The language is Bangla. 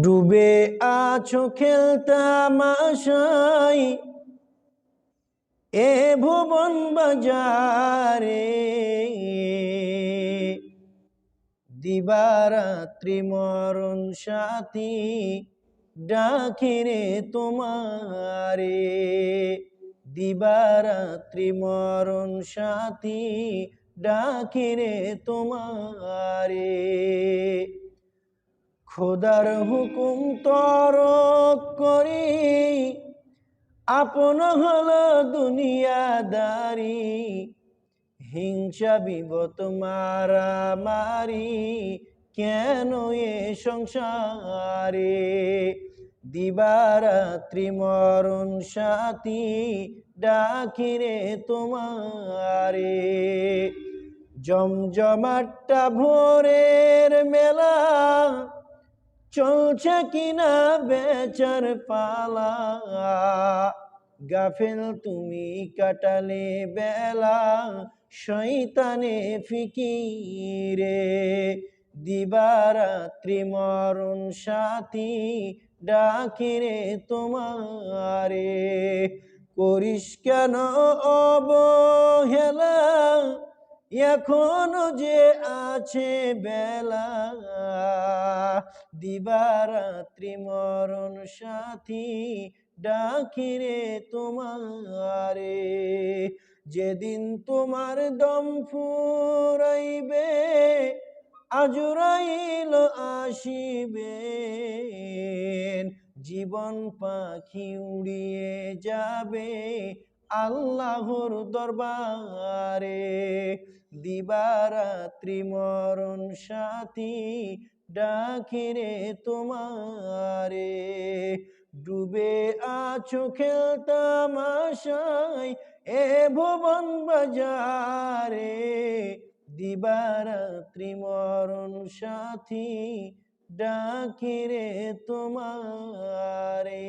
ডুবে আছো খেলতাম আশাই এ ভুবন বাজারে। দিবারাত্রি মরণ সাথী ডাকিরে তোমারে। দিবারাত্রি মরণ সাথী ডাকিরে তোমারে। খোদার হুকুম তরক করি। আপন হল দুনিয়াদারি, হিংসা বিবত মারামারি, কেন এ সংসারে? দিবারাত্রি মরণ সাথী ডাকিরে তোমারে। জমজমাট্টা ভোরের মেলা চলছে কিনা বেচার পালা, গাফেল তুমি কাটালে বেলা শৈতানে ফিকিরে দিবারাত্রি মরণ সাথী ডাকিরে তোমারে, করিস কেন অবহেলা? এখনও যে আছে বেলা। দিবারাত্রি মরণ সাথী ডাকিরে তোমারে। যেদিন তোমার দম ফুরাইবে আজরাইল আসিবে। জীবন পাখি উড়িয়ে যাবে আল্লাহর দরবারে দিবারাত্রি মরণ সাথী ডাকিরে তোমারে। ডুবে আছো খেলতাম আশায় এ ভুবন বাজারে। দিবারাত্রি মরণ সাথী ডাকিরে তোমারে।